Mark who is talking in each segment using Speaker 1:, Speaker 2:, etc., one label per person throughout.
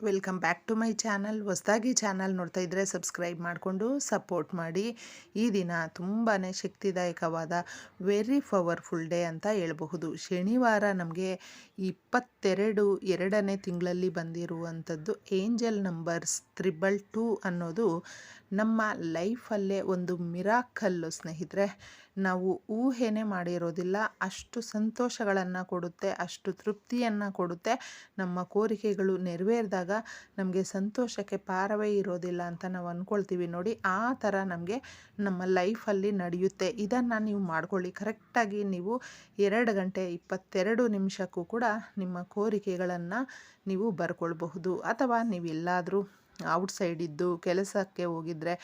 Speaker 1: Welcome back to my channel. ಹೊಸದಾಗಿ channel ನೋಡ್ತಾ ಇದ್ದರೆ ಸಬ್ಸ್ಕ್ರೈಬ್ ಮಾಡಿಕೊಂಡು ಸಪೋರ್ಟ್ ಮಾಡಿ. ಈ ದಿನ ತುಂಬಾ ಶಕ್ತಿದಾಯಕವಾದ ವೆರಿ ಪವರ್ಫುಲ್ ಡೇ ಅಂತ ಹೇಳಬಹುದು. ಶನಿವಾರ ನಮಗೆ ಇಪ್ಪತ್ತೆರಡು, ಎರಡನೇ ತಿಂಗಳಲ್ಲಿ ಬಂದಿರುವಂಥದ್ದು ಏಂಜಲ್ ನಂಬರ್ಸ್ ತ್ರಿಬಲ್ ಟೂ ಅನ್ನೋದು ನಮ್ಮ ಲೈಫಲ್ಲೇ ಒಂದು ಮಿರಾಕಲ್ಲು ಸ್ನೇಹಿತರೆ, ನಾವು ಊಹೆನೇ ಮಾಡಿರೋದಿಲ್ಲ. ಅಷ್ಟು ಸಂತೋಷಗಳನ್ನು ಕೊಡುತ್ತೆ, ಅಷ್ಟು ತೃಪ್ತಿಯನ್ನು ಕೊಡುತ್ತೆ. ನಮ್ಮ ಕೋರಿಕೆಗಳು ನೆರವೇರಿದಾಗ ನಮಗೆ ಸಂತೋಷಕ್ಕೆ ಪಾರವೇ ಇರೋದಿಲ್ಲ ಅಂತ ನಾವು ಅಂದ್ಕೊಳ್ತೀವಿ ನೋಡಿ. ಆ ಥರ ನಮಗೆ ನಮ್ಮ ಲೈಫಲ್ಲಿ ನಡೆಯುತ್ತೆ. ಇದನ್ನು ನೀವು ಮಾಡ್ಕೊಳ್ಳಿ. ಕರೆಕ್ಟಾಗಿ ನೀವು ಎರಡು ಗಂಟೆ ಇಪ್ಪತ್ತೆರಡು ನಿಮಿಷಕ್ಕೂ ಕೂಡ ನಿಮ್ಮ ಕೋರಿಕೆಗಳನ್ನು ನೀವು ಬರ್ಕೊಳ್ಬಹುದು. ಅಥವಾ ನೀವೆಲ್ಲಾದರೂ ಔಟ್ಸೈಡ್ ಇದ್ದು ಕೆಲಸಕ್ಕೆ ಹೋಗಿದ್ರೆ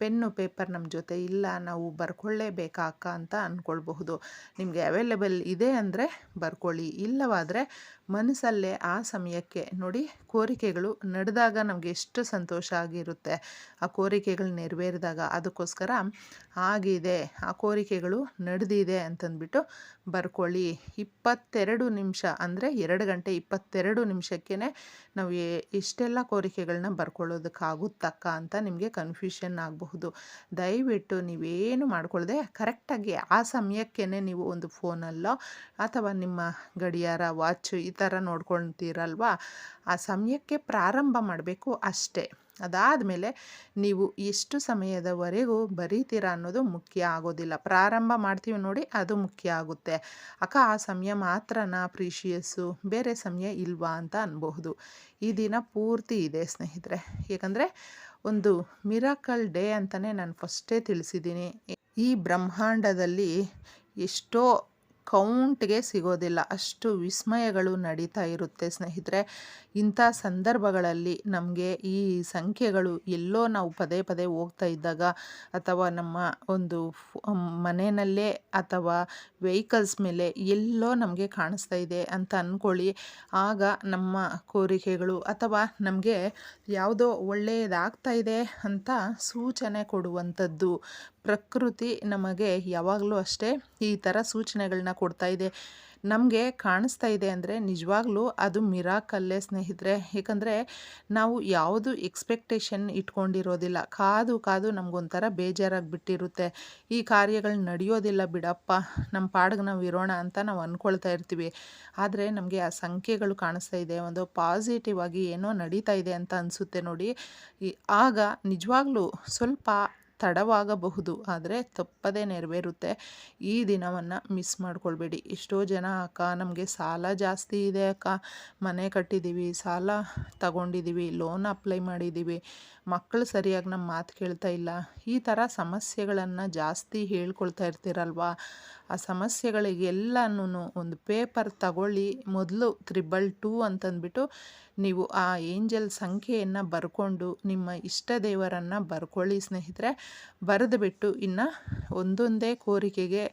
Speaker 1: ಪೆನ್ನು, ಪೇಪರ್ ನಮ್ಮ ಜೊತೆ ಇಲ್ಲ, ನಾವು ಬರ್ಕೊಳ್ಳೇಬೇಕಾ ಅಂತ ಅಂದ್ಕೊಳ್ಬಹುದು ನಿಮಗೆ ಅವೈಲೇಬಲ್ ಇದೆ ಅಂದರೆ ಬರ್ಕೊಳ್ಳಿ. ಇಲ್ಲವಾದರೆ ಮನಸ್ಸಲ್ಲೇ ಆ ಸಮಯಕ್ಕೆ ನೋಡಿ ಕೋರಿಕೆಗಳು ನಡೆದಾಗ ನಮಗೆ ಎಷ್ಟು ಸಂತೋಷ ಆಗಿರುತ್ತೆ. ಆ ಕೋರಿಕೆಗಳು ನೆರವೇರಿದಾಗ ಅದಕ್ಕೋಸ್ಕರ ಆಗಿದೆ, ಆ ಕೋರಿಕೆಗಳು ನಡೆದಿದೆ ಅಂತಂದ್ಬಿಟ್ಟು ಬರ್ಕೊಳ್ಳಿ. ಇಪ್ಪತ್ತೆರಡು ನಿಮಿಷ ಅಂದರೆ ಎರಡು ಗಂಟೆ ಇಪ್ಪತ್ತೆರಡು ನಿಮಿಷಕ್ಕೇ ನಾವು ಇಷ್ಟೆಲ್ಲ ಕೋರಿಕೆಗಳನ್ನ ಬರ್ಕೊಳ್ಳೋದಕ್ಕಾಗುತ್ತಕ್ಕ ಅಂತ ನಿಮಗೆ ಕನ್ಫ್ಯೂಷನ್ ಆಗಬಹುದು. ದಯವಿಟ್ಟು ನೀವೇನು ಮಾಡ್ಕೊಳ್ಳದೆ ಕರೆಕ್ಟಾಗಿ ಆ ಸಮಯಕ್ಕೇ ನೀವು ಒಂದು ಫೋನಲ್ಲೋ ಅಥವಾ ನಿಮ್ಮ ಗಡಿಯಾರ ವಾಚ್ ಈ ಥರ ನೋಡ್ಕೊಳ್ತೀರಲ್ವ? ಆ ಸಮಯಕ್ಕೆ ಪ್ರಾರಂಭ ಮಾಡಬೇಕು ಅಷ್ಟೇ. ಅದಾದಮೇಲೆ ನೀವು ಎಷ್ಟು ಸಮಯದವರೆಗೂ ಬರೀತೀರಾ ಅನ್ನೋದು ಮುಖ್ಯ ಆಗೋದಿಲ್ಲ. ಪ್ರಾರಂಭ ಮಾಡ್ತೀವಿ ನೋಡಿ ಅದು ಮುಖ್ಯ ಆಗುತ್ತೆ. ಅಕ್ಕ, ಆ ಸಮಯ ಮಾತ್ರನ ಪ್ರೀಶಿಯಸ್ಸು, ಬೇರೆ ಸಮಯ ಇಲ್ವಾ ಅಂತ ಅನ್ಬಹುದು. ಈ ದಿನ ಪೂರ್ತಿ ಇದೆ ಸ್ನೇಹಿತರೆ. ಏಕೆಂದರೆ ಒಂದು ಮಿರಾಕಲ್ ಡೇ ಅಂತಲೇ ನಾನು ಫಸ್ಟೇ ತಿಳಿಸಿದ್ದೀನಿ. ಈ ಬ್ರಹ್ಮಾಂಡದಲ್ಲಿ ಎಷ್ಟೋ ಕೌಂಟ್ಗೆ ಸಿಗೋದಿಲ್ಲ. ಅಷ್ಟು ವಿಸ್ಮಯಗಳು ನಡೀತಾ ಇರುತ್ತೆ ಸ್ನೇಹಿತರೆ. ಇಂಥ ಸಂದರ್ಭಗಳಲ್ಲಿ ನಮಗೆ ಈ ಸಂಖ್ಯೆಗಳು ಎಲ್ಲೋ ನಾವು ಪದೇ ಪದೇ ಹೋಗ್ತಾ ಇದ್ದಾಗ ಅಥವಾ ನಮ್ಮ ಒಂದು ಮನೆಯಲ್ಲೇ ಅಥವಾ ವೆಹಿಕಲ್ಸ್ ಮೇಲೆ ಎಲ್ಲೋ ನಮಗೆ ಕಾಣಿಸ್ತಾ ಇದೆ ಅಂತ ಅಂದ್ಕೊಳ್ಳಿ ಆಗ ನಮ್ಮ ಕೋರಿಕೆಗಳು ಅಥವಾ ನಮಗೆ ಯಾವುದೋ ಒಳ್ಳೆಯದಾಗ್ತಾ ಇದೆ ಅಂತ ಸೂಚನೆ ಕೊಡುವಂಥದ್ದು. ಪ್ರಕೃತಿ ನಮಗೆ ಯಾವಾಗಲೂ ಅಷ್ಟೇ ಈ ಥರ ಸೂಚನೆಗಳನ್ನ ಕೊಡ್ತಾ ಇದೆ. ನಮಗೆ ಕಾಣಿಸ್ತಾ ಇದೆ ಅಂದರೆ ನಿಜವಾಗ್ಲೂ ಅದು ಮಿರಾಕಲ್ಲೇ ಸ್ನೇಹಿತರೆ. ಏಕೆಂದರೆ ನಾವು ಯಾವುದು ಎಕ್ಸ್ಪೆಕ್ಟೇಷನ್ ಇಟ್ಕೊಂಡಿರೋದಿಲ್ಲ. ಕಾದು ಕಾದು ನಮಗೊಂಥರ ಬೇಜಾರಾಗಿಬಿಟ್ಟಿರುತ್ತೆ. ಈ ಕಾರ್ಯಗಳು ನಡೆಯೋದಿಲ್ಲ ಬಿಡಪ್ಪ. ನಮ್ಮ ಪಾಡಿಗೆ ನಾವು ಇರೋಣ ಅಂತ ನಾವು ಅಂದ್ಕೊಳ್ತಾ ಇರ್ತೀವಿ. ಆದರೆ ನಮಗೆ ಆ ಸಂಖ್ಯೆಗಳು ಕಾಣಿಸ್ತಾ ಇದೆ. ಒಂದು ಪಾಸಿಟಿವ್ ಆಗಿ ಏನೋ ನಡೀತಾ ಇದೆ ಅಂತ ಅನಿಸುತ್ತೆ ನೋಡಿ. ಆಗ ನಿಜವಾಗ್ಲೂ ಸ್ವಲ್ಪ ತಡವಾಗಬಹುದು. ಆದರೆ ತಪ್ಪದೇ ನೆರವೇರುತ್ತೆ. ಈ ದಿನವನ್ನು ಮಿಸ್ ಮಾಡ್ಕೊಳ್ಬೇಡಿ. ಎಷ್ಟೋ ಜನ ಅಕ್ಕ, ನಮಗೆ ಸಾಲ ಜಾಸ್ತಿ ಇದೆ ಅಕ್ಕ. ಮನೆ ಕಟ್ಟಿದ್ದೀವಿ ಸಾಲ ತಗೊಂಡಿದ್ದೀವಿ ಲೋನ್ ಅಪ್ಲೈ ಮಾಡಿದ್ದೀವಿ ಮಕ್ಕಳು ಸರಿಯಾಗಿ ನಮ್ಮ ಮಾತು ಕೇಳ್ತಾ ಇಲ್ಲ. ಈ ಥರ ಸಮಸ್ಯೆಗಳನ್ನು ಜಾಸ್ತಿ ಹೇಳ್ಕೊಳ್ತಾ ಇರ್ತೀರಲ್ವ? ಆ ಸಮಸ್ಯೆಗಳಿಗೆಲ್ಲನೂ ಒಂದು ಪೇಪರ್ ತಗೊಳ್ಳಿ. ಮೊದಲು ತ್ರಿಬಲ್ ಟೂ ಅಂತಂದ್ಬಿಟ್ಟು ನೀವು ಆ ಏಂಜಲ್ ಸಂಖ್ಯೆಯನ್ನು ಬರ್ಕೊಂಡು ನಿಮ್ಮ ಇಷ್ಟ ದೇವರನ್ನು ಬರ್ಕೊಳ್ಳಿ ಸ್ನೇಹಿತರೆ. ಬರೆದು ಬಿಟ್ಟು ಇನ್ನು ಒಂದೊಂದೇ ಕೋರಿಕೆಗೆ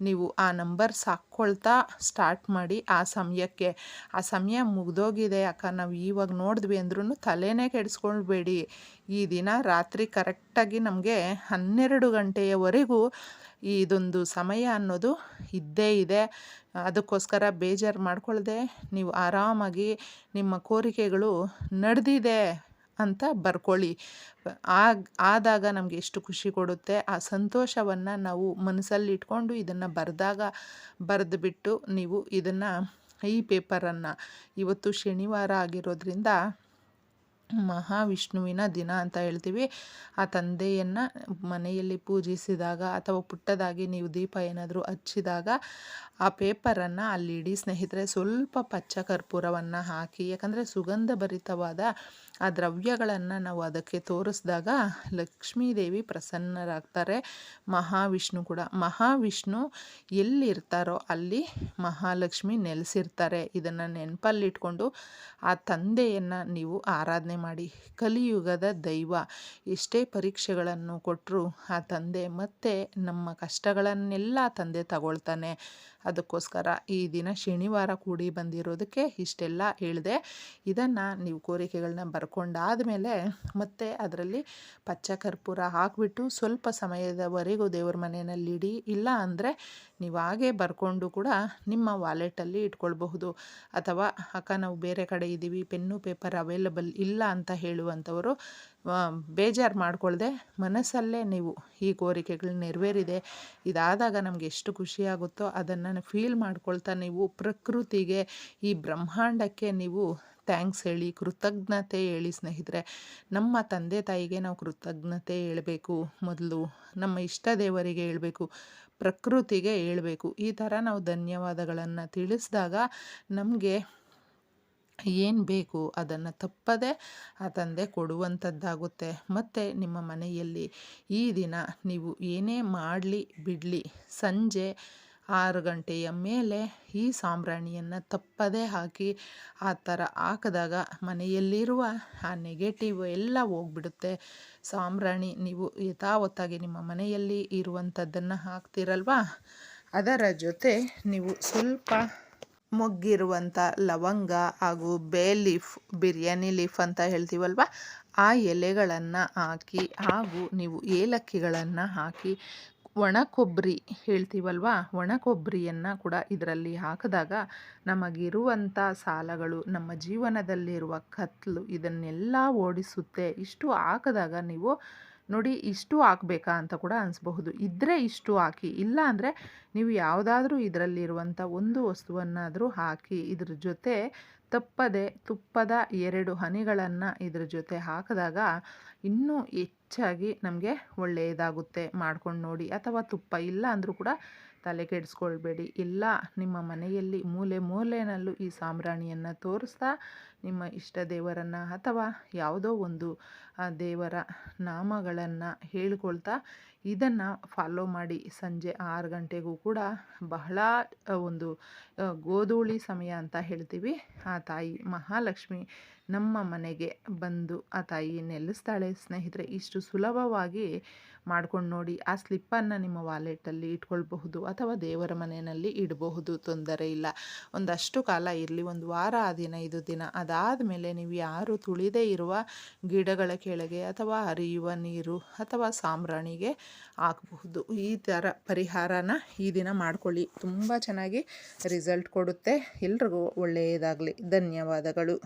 Speaker 1: ನೀವು ಆ ನಂಬರ್ಸ್ ಹಾಕ್ಕೊಳ್ತಾ ಸ್ಟಾರ್ಟ್ ಮಾಡಿ ಆ ಸಮಯಕ್ಕೆ. ಆ ಸಮಯ ಮುಗ್ದೋಗಿದೆ ಅಕ್ಕ. ನಾವು ಇವಾಗ ನೋಡಿದ್ವಿ ಅಂದ್ರೂ ತಲೆನೇ ಕೆಡಿಸ್ಕೊಳ್ಬೇಡಿ. ಈ ದಿನ ರಾತ್ರಿ ಕರೆಕ್ಟಾಗಿ ನಮಗೆ ಹನ್ನೆರಡು ಗಂಟೆಯವರೆಗೂ ಇದೊಂದು ಸಮಯ ಅನ್ನೋದು ಇದ್ದೇ ಇದೆ. ಅದಕ್ಕೋಸ್ಕರ ಬೇಜಾರು ಮಾಡ್ಕೊಳ್ಳದೆ ನೀವು ಆರಾಮಾಗಿ ನಿಮ್ಮ ಕೋರಿಕೆಗಳು ನಡೆದಿದೆ ಅಂತ ಬರ್ಕೊಳ್ಳಿ. ಆಗ, ಆದಾಗ ನಮಗೆ ಎಷ್ಟು ಖುಷಿ ಕೊಡುತ್ತೆ, ಆ ಸಂತೋಷವನ್ನು ನಾವು ಮನಸ್ಸಲ್ಲಿ ಇಟ್ಕೊಂಡು ಇದನ್ನು ಬರೆದಾಗ ಬರೆದುಬಿಟ್ಟು ನೀವು ಇದನ್ನು ಈ ಪೇಪರನ್ನು ಇವತ್ತು ಶನಿವಾರ ಆಗಿರೋದ್ರಿಂದ ಮಹಾವಿಷ್ಣುವಿನ ದಿನ ಅಂತ ಹೇಳ್ತೀವಿ. ಆ ತಂದೆಯನ್ನು ಮನೆಯಲ್ಲಿ ಪೂಜಿಸಿದಾಗ ಅಥವಾ ಪುಟ್ಟದಾಗಿ ನೀವು ದೀಪ ಏನಾದರೂ ಹಚ್ಚಿದಾಗ ಆ ಪೇಪರನ್ನು ಅಲ್ಲಿ ಇಡೀ ಸ್ನೇಹಿತರೆ, ಸ್ವಲ್ಪ ಪಚ್ಚ ಕರ್ಪೂರವನ್ನು ಹಾಕಿ, ಯಾಕಂದರೆ ಸುಗಂಧ ಭರಿತವಾದ ಆ ದ್ರವ್ಯಗಳನ್ನು ನಾವು ಅದಕ್ಕೆ ತೋರಿಸಿದಾಗ ಲಕ್ಷ್ಮೀದೇವಿ ಪ್ರಸನ್ನರಾಗ್ತಾರೆ. ಮಹಾವಿಷ್ಣು ಕೂಡ. ಮಹಾವಿಷ್ಣು ಎಲ್ಲಿರ್ತಾರೋ ಅಲ್ಲಿ ಮಹಾಲಕ್ಷ್ಮಿ ನೆಲೆಸಿರ್ತಾರೆ. ಇದನ್ನು ನೆನಪಲ್ಲಿಟ್ಕೊಂಡು ಆ ತಂದೆಯನ್ನು ನೀವು ಆರಾಧನೆ ಮಾಡಿ. ಕಲಿಯುಗದ ದೈವ. ಎಷ್ಟೇ ಪರೀಕ್ಷೆಗಳನ್ನು ಕೊಟ್ಟರು ಆ ತಂದೆ ಮತ್ತೆ ನಮ್ಮ ಕಷ್ಟಗಳನ್ನೆಲ್ಲ ತಂದೆ ತಗೊಳ್ತಾನೆ. ಅದಕ್ಕೋಸ್ಕರ ಈ ದಿನ ಶನಿವಾರ ಕೂಡಿ ಬಂದಿರೋದಕ್ಕೆ ಇಷ್ಟೆಲ್ಲ ಹೇಳಿದೆ. ಇದನ್ನು ನೀವು ಕೋರಿಕೆಗಳನ್ನ ಬರ್ಕೊಂಡಾದಮೇಲೆ ಮತ್ತೆ ಅದರಲ್ಲಿ ಪಚ್ಚ ಕರ್ಪೂರ ಹಾಕಿಬಿಟ್ಟು ಸ್ವಲ್ಪ ಸಮಯದವರೆಗೂ ದೇವ್ರ ಮನೆಯಲ್ಲಿಡಿ. ಇಲ್ಲ ಅಂದರೆ ನೀವು ಹಾಗೆ ಬರ್ಕೊಂಡು ಕೂಡ ನಿಮ್ಮ ವಾಲೆಟಲ್ಲಿ ಇಟ್ಕೊಳ್ಬಹುದು. ಅಥವಾ ಅಕ್ಕ ನಾವು ಬೇರೆ ಕಡೆ ಇದ್ದೀವಿ, ಪೆನ್ನು, ಪೇಪರ್ ಅವೈಲಬಲ್ ಇಲ್ಲ ಅಂತ ಹೇಳುವಂಥವರು ಬೇಜಾರು ಮಾಡಿಕೊಳ್ಳದೆ ಮನಸ್ಸಲ್ಲೇ ನೀವು ಈ ಕೋರಿಕೆಗಳು ನೆರವೇರಿದೆ. ಇದಾದಾಗ ನಮಗೆ ಎಷ್ಟು ಖುಷಿಯಾಗುತ್ತೋ ಅದನ್ನು ಫೀಲ್ ಮಾಡ್ಕೊಳ್ತಾ ನೀವು ಪ್ರಕೃತಿಗೆ, ಈ ಬ್ರಹ್ಮಾಂಡಕ್ಕೆ ನೀವು ಥ್ಯಾಂಕ್ಸ್ ಹೇಳಿ, ಕೃತಜ್ಞತೆ ಹೇಳಿ ಸ್ನೇಹಿತರೆ. ನಮ್ಮ ತಂದೆ ತಾಯಿಗೆ ನಾವು ಕೃತಜ್ಞತೆ ಹೇಳಬೇಕು. ಮೊದಲು ನಮ್ಮ ಇಷ್ಟ ದೇವರಿಗೆ ಹೇಳಬೇಕು. ಪ್ರಕೃತಿಗೆ ಹೇಳಬೇಕು. ಈ ಥರ ನಾವು ಧನ್ಯವಾದಗಳನ್ನು ತಿಳಿಸಿದಾಗ ನಮಗೆ ಏನು ಬೇಕು ಅದನ್ನು ತಪ್ಪದೆ ಆ ತಂದೆ ಕೊಡುವಂಥದ್ದಾಗುತ್ತೆ ಮತ್ತು ನಿಮ್ಮ ಮನೆಯಲ್ಲಿ ಈ ದಿನ ನೀವು ಏನೇ ಮಾಡಲಿ ಬಿಡಲಿ, ಸಂಜೆ ಆರು ಗಂಟೆಯ ಮೇಲೆ ಈ ಸಾಂಬ್ರಾಣಿಯನ್ನು ತಪ್ಪದೇ ಹಾಕಿ ಆ ಥರ ಹಾಕಿದಾಗ ಮನೆಯಲ್ಲಿರುವ ಆ ನೆಗೆಟಿವ್ ಎಲ್ಲ ಹೋಗ್ಬಿಡುತ್ತೆ. ಸಾಂಬ್ರಾಣಿ ನೀವು ಯಥಾವತ್ತಾಗಿ ನಿಮ್ಮ ಮನೆಯಲ್ಲಿ ಇರುವಂಥದ್ದನ್ನು ಹಾಕ್ತಿರಲ್ವಾ? ಅದರ ಜೊತೆ ನೀವು ಸ್ವಲ್ಪ ಮೊಗ್ಗಿರುವಂಥ ಲವಂಗ ಹಾಗೂ ಬೇ ಲೀಫ್, ಬಿರಿಯಾನಿ ಲೀಫ್ ಅಂತ ಹೇಳ್ತೀವಲ್ವ? ಆ ಎಲೆಗಳನ್ನು ಹಾಕಿ ಹಾಗೂ ನೀವು ಏಲಕ್ಕಿಗಳನ್ನು ಹಾಕಿ ಒಣ ಕೊಬ್ಬರಿ ಹೇಳ್ತೀವಲ್ವ? ಒಣ ಕೊಬ್ಬರಿಯನ್ನು ಕೂಡ ಇದರಲ್ಲಿ ಹಾಕಿದಾಗ ನಮಗಿರುವಂಥ ಸಾಲಗಳು, ನಮ್ಮ ಜೀವನದಲ್ಲಿರುವ ಕತ್ತಲು ಇದನ್ನೆಲ್ಲ ಓಡಿಸುತ್ತೆ. ಇಷ್ಟು ಹಾಕಿದಾಗ ನೀವು ನೋಡಿ ಇಷ್ಟು ಹಾಕ್ಬೇಕಾ ಅಂತ ಕೂಡ ಅನಿಸ್ಬಹುದು. ಇದ್ದರೆ ಇಷ್ಟು ಹಾಕಿ, ಇಲ್ಲ ಅಂದರೆ ನೀವು ಯಾವುದಾದ್ರೂ ಇದರಲ್ಲಿರುವಂಥ ಒಂದು ವಸ್ತುವನ್ನಾದರೂ ಹಾಕಿ, ಇದ್ರ ಜೊತೆ ತಪ್ಪದೆ ತುಪ್ಪದ ಎರಡು ಹನಿಗಳನ್ನು ಇದ್ರ ಜೊತೆ ಹಾಕಿದಾಗ ಇನ್ನೂ ಹೆಚ್ಚಾಗಿ ನಮಗೆ ಒಳ್ಳೆಯದಾಗುತ್ತೆ ಮಾಡ್ಕೊಂಡು ನೋಡಿ. ಅಥವಾ ತುಪ್ಪ ಇಲ್ಲ ಅಂದರೂ ಕೂಡ ತಲೆ ಕೆಡಿಸ್ಕೊಳ್ಬೇಡಿ ಇಲ್ಲ, ನಿಮ್ಮ ಮನೆಯಲ್ಲಿ ಮೂಲೆ ಮೂಲೆಯಲ್ಲೂ ಈ ಸಾಂಬ್ರಾಣಿಯನ್ನು ತೋರಿಸ್ತಾ ನಿಮ್ಮ ಇಷ್ಟ ದೇವರನ್ನು ಅಥವಾ ಯಾವುದೋ ಒಂದು ದೇವರ ನಾಮಗಳನ್ನು ಹೇಳ್ಕೊಳ್ತಾ ಇದನ್ನು ಫಾಲೋ ಮಾಡಿ ಸಂಜೆ ಆರು ಗಂಟೆಗೂ ಕೂಡ ಬಹಳ ಒಂದು ಗೋಧೂಳಿ ಸಮಯ ಅಂತ ಹೇಳ್ತೀವಿ. ಆ ತಾಯಿ ಮಹಾಲಕ್ಷ್ಮಿ ನಮ್ಮ ಮನೆಗೆ ಬಂದು ಆ ತಾಯಿ ನೆಲೆಸ್ತಾಳೆ. ಸ್ನೇಹಿತರೆ, ಇಷ್ಟು ಸುಲಭವಾಗಿ ಮಾಡ್ಕೊಂಡು ನೋಡಿ ಆ ಸ್ಲಿಪ್ಪನ್ನು ನಿಮ್ಮ ವಾಲೆಟಲ್ಲಿ ಇಟ್ಕೊಳ್ಬಹುದು. ಅಥವಾ ದೇವರ ಮನೆಯಲ್ಲಿ ಇಡಬಹುದು, ತೊಂದರೆ ಇಲ್ಲ. ಒಂದಷ್ಟು ಕಾಲ ಇರಲಿ, ಒಂದು ವಾರ ಆ ದಿನ. ಇದು ದಿನ ಅದಾದ ಮೇಲೆ ನೀವು ಯಾರು ತುಳಿದೇ ಇರುವ ಗಿಡಗಳ ಕೆಳಗೆ ಅಥವಾ ಹರಿಯುವ ನೀರು ಅಥವಾ ಸಾಂಬ್ರಾಣಿಗೆ ಹಾಕಬಹುದು. ಈ ಥರ ಪರಿಹಾರನ ಈ ದಿನ ಮಾಡ್ಕೊಳ್ಳಿ. ತುಂಬ ಚೆನ್ನಾಗಿ ರಿಸಲ್ಟ್ ಕೊಡುತ್ತೆ. ಎಲ್ರಿಗೂ ಒಳ್ಳೆಯದಾಗಲಿ. ಧನ್ಯವಾದಗಳು.